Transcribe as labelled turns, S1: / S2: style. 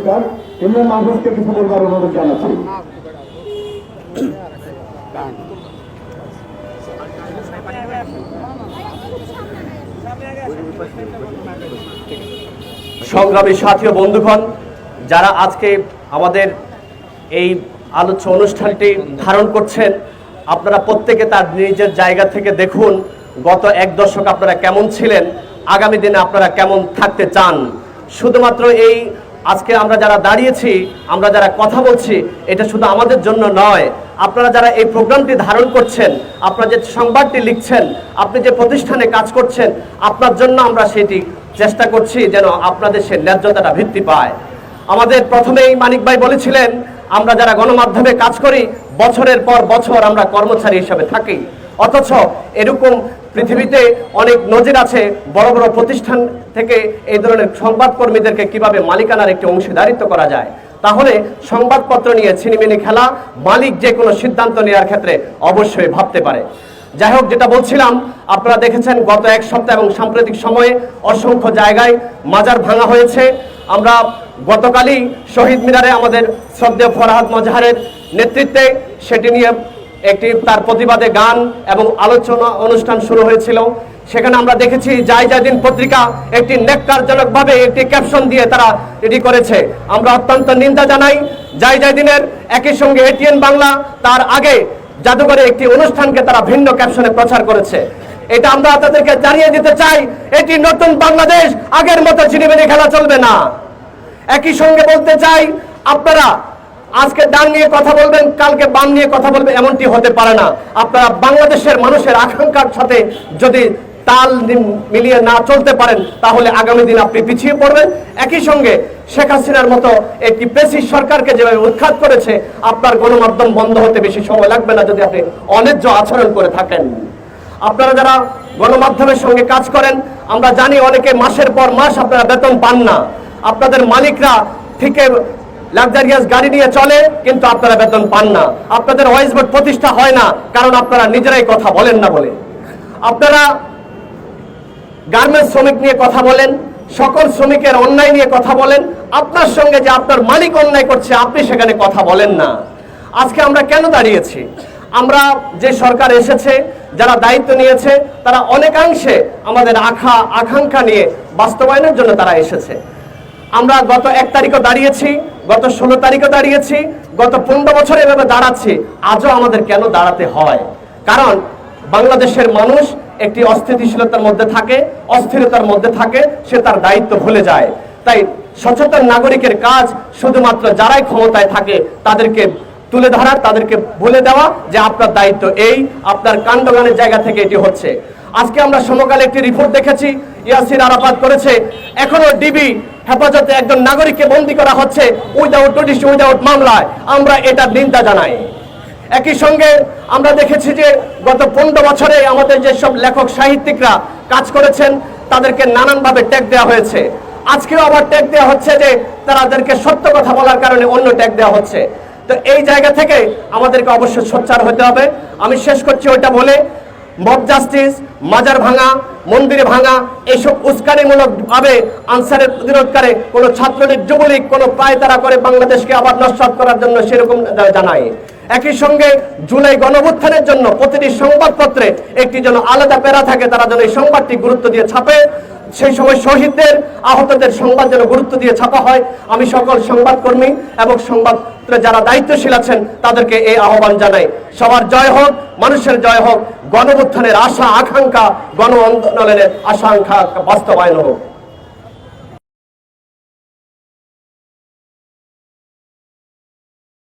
S1: Star মাহফুজকে কিছু বলবার অনুরোধ জানাচ্ছি।
S2: সংগ্রামী সাথী বন্ধুগণ, যারা আজকে আমাদের এই আলোচ্য অনুষ্ঠানটি ধারণ করছেন, আপনারা প্রত্যেকে তার নিজের জায়গা থেকে দেখুন, গত এক দশক আপনারা কেমন ছিলেন, আগামী দিনে আপনারা কেমন থাকতে চান। শুধুমাত্র এই আজকে আমরা যারা দাঁড়িয়েছি, আমরা যারা কথা বলছি, এটা শুধু আমাদের জন্য নয়। আপনারা যারা এই প্রোগ্রামটি ধারণ করছেন, আপনারা যে সংবাদটি লিখছেন, আপনি যে প্রতিষ্ঠানে কাজ করছেন, আপনার জন্য আমরা সেটি চেষ্টা করছি যেন আপনাদের সে ন্যায্যতাটা ভিত্তি পায়। আমাদের প্রথমেই মানিক ভাই বলেছিলেন, আমরা যারা গণমাধ্যমে কাজ করি, বছরের পর বছর আমরা কর্মচারী হিসাবে থাকি। অথচ এরকম পৃথিবীতে অনেক নজির আছে বড় বড় প্রতিষ্ঠান থেকে এই ধরনের সংবাদকর্মীদেরকে কীভাবে মালিকানার একটি অংশীদারিত্ব করা যায়। তাহলে সংবাদপত্র নিয়ে ছিনিমিনি খেলা মালিক যে কোনো সিদ্ধান্ত নেওয়ার ক্ষেত্রে অবশ্যই ভাবতে পারে। যাই হোক, যেটা বলছিলাম, আপনারা দেখেছেন গত এক সপ্তাহ এবং সাম্প্রতিক সময়ে অসংখ্য জায়গায় মাজার ভাঙা হয়েছে। আমরা গতকালই শহীদ মিনারে আমাদের শ্রদ্ধেয় ফরহাদ মজাহারের নেতৃত্বে সেটি নিয়ে একটি তার প্রতিবাদে গান এবং আলোচনা অনুষ্ঠান শুরু হয়েছিল। সেখানে আমরা দেখেছি যাই যা দিন পত্রিকা একটি নেককারজনকভাবে একটি ক্যাপশন দিয়ে তারা এটি করেছে। আমরা অত্যন্ত নিন্দা জানাই যাই যাই দিনের একই সঙ্গে এটিএন বাংলা তার আগে জাদুঘরে একটি অনুষ্ঠানকে তারা ভিন্ন ক্যাপশনে প্রচার করেছে। এটা আমরা তাদেরকে জানিয়ে দিতে চাই, এটি নতুন বাংলাদেশ, আগের মতো চিনিমিনি খেলা চলবে না। একই সঙ্গে বলতে চাই, আপনারা আজকে ডান নিয়ে কথা বলবেন, কালকে বাম নিয়ে কথা বলবেন, এমনটি হতে পারে না। আপনারা বাংলাদেশের মানুষের আকাঙ্ক্ষার সাথে যদি তাল মিলিয়ে না চলতে পারেন, তাহলে আগামী দিন আপনি পিছিয়ে পড়বেন। একই সঙ্গে শেখ হাসিনার মতো একটি পেশি সরকারকে যেভাবে উৎখাত করেছে, আপনার গণমাধ্যম বন্ধ হতে বেশি সময় লাগবে না যদি আপনি অন্যায্য আচরণ করে থাকেন। আপনারা যারা গণমাধ্যমের সঙ্গে কাজ করেন, আমরা জানি অনেকে মাসের পর মাস আপনারা বেতন পান না। আপনাদের মালিকরা থেকে লাক্সারিয়াস গাড়ি নিয়ে চলে, কিন্তু আপনারা বেতন পান না। আপনাদের ওয়াইস বোর্ড প্রতিষ্ঠা হয় না, কারণ আপনারা নিজেরাই কথা বলেন না বলে। আপনারা গার্মেন্টস শ্রমিক নিয়ে কথা বলেন, সকল শ্রমিকের অন্যায় নিয়ে কথা বলেন, আপনার সঙ্গে যে আপনার মালিক অন্যায় করছে, আপনি সেখানে কথা বলেন না। আজকে আমরা কেন দাঁড়িয়েছি? আমরা যে সরকার এসেছে, যারা দায়িত্ব নিয়েছে, তারা অনেকাংশে আমাদের আখা, আকাঙ্ক্ষা নিয়ে বাস্তবায়নের জন্য তারা এসেছে। আমরা গত এক তারিখও দাঁড়িয়েছি গত ষোলো তারিখও দাঁড়িয়েছি, গত পনেরো বছর এভাবে দাঁড়াচ্ছি, আজও আমাদের কেন দাঁড়াতে হয়? কারণ বাংলাদেশের মানুষ একটি অস্থিতিশীলতার মধ্যে থাকে, অস্থিরতার মধ্যে থাকে, সে তার দায়িত্ব ভুলে যায়। তাই সচেতন নাগরিকের কাজ শুধুমাত্র যারাই ক্ষমতায় থাকে, তাদেরকে তুলে ধরা, তাদেরকে বলে দেওয়া যে আপনার দায়িত্ব এই, আপনার কাণ্ডগানের জায়গা থেকে এটি হচ্ছে। আজকে আমরা সমকালে একটি রিপোর্ট দেখেছি ইয়াসির আরাফাত করেছে। এখনও ডিবি হেফাজতে একজন নাগরিককে বন্দী করা হচ্ছে উইদাউট নোটিশ উইদাউট মামলায়। আমরা এটা নিন্দা জানাই। একই সঙ্গে আমরা দেখেছি যে গত পনেরো বছরে আমাদের যেসব লেখক, সাহিত্যিকরা কাজ করেছেন, তাদেরকে নানানভাবে ট্যাগ দেওয়া হয়েছে। আজকেও আবার ট্যাগ দেওয়া হচ্ছে যে তাদেরকে সত্য কথা বলার কারণে অন্য ট্যাগ দেওয়া হচ্ছে। তো এই জায়গা থেকে আমাদেরকে অবশ্যই সোচ্চার হতে হবে। আমি শেষ করছি ওইটা বলে। মব জাস্টিস, মাজার ভাঙা, মন্দিরে ভাঙা এইসব উস্কানিমূলক ভাবে আনসারের প্রতিরোধ করে কোনো ছাত্রলীগ, যুবলীগ, কোনো পায়তারা করে বাংলাদেশকে আবার নস্বাত করার জন্য সেরকম জানাই একই সঙ্গে জুলাই গণভুত্থানের জন্য প্রতিটি সংবাদপত্রে একটি যেন আলাদা প্যারা থাকে, তারা যেন এই সংবাদটি গুরুত্ব দিয়ে ছাপে। সেই সময় শহীদদের, আহতদের সংবাদ যেন গুরুত্ব দিয়ে ছাপা হয়। আমি সকল সংবাদকর্মী এবং সংবাদে যারা দায়িত্বশীল আছেন, তাদেরকে এই আহ্বান জানাই। সবার জয় হোক, মানুষের জয় হোক গণবুত্থানের আশা, আকাঙ্ক্ষা, গণ আন্দোলনের আশা বাস্তবায়ন হোক।